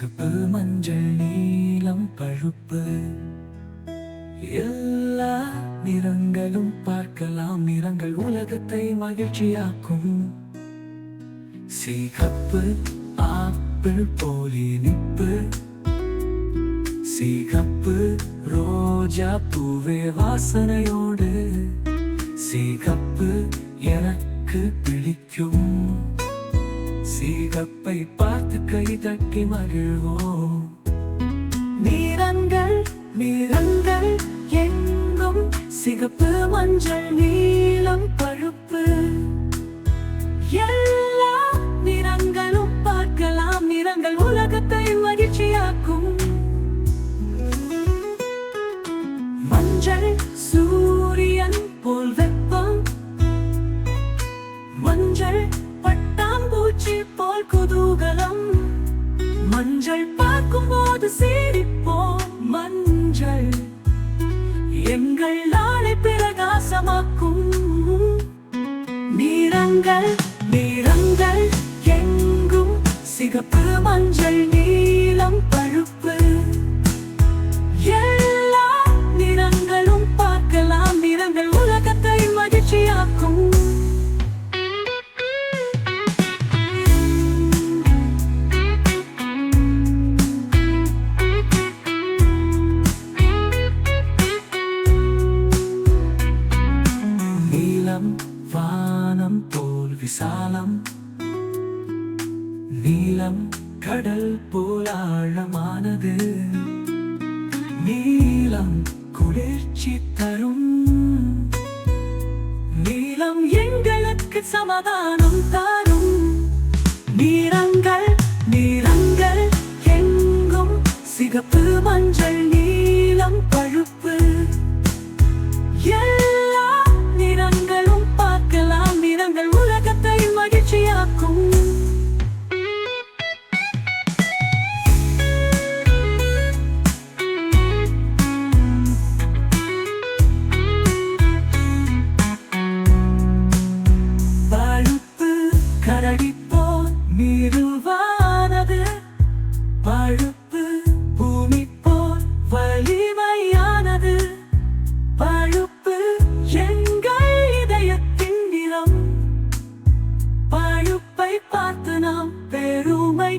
சிகப்பு மஞ்சள் நீலம் பழுப்பு. எல்லா நிறங்களும் பார்க்கலாம். நிறங்கள் உலகத்தை மகிழ்ச்சியாக்கும். சிகப்பு ஆப்பிள் போலி நிப்பு. சிகப்பு ரோஜா பூவே வாசனையோடு. சிகப்பு எனக்கு பிடிக்கும். சீகப்பை பார்த்து கை தட்டி மகிழ்வோம். நீரங்கள் நீரங்கள் எங்கும் சிகப்பு மஞ்சள் நீ குதூகலம் மஞ்சள் பார்க்கும்போது சீரிப்போம் மஞ்சள். எங்கள் நாளை பிரகாசமாக்கும். நீரங்கள் நீர விசாலம் நீலம் கடல் போல் ஆழமானது. நீலம் குளிர்ச்சி தரும். நீலம் எங்களுக்கு சமாதானம் தரும். நீரங்கள் நீரங்கள் எங்கும் சிகப்பு மகிழ்ச்சியாக்கும்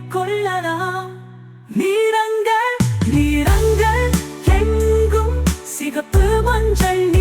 கொள்ளலாம். நீரங்கள் நீரங்கள் எங்கும் சிகப்பு மஞ்சள்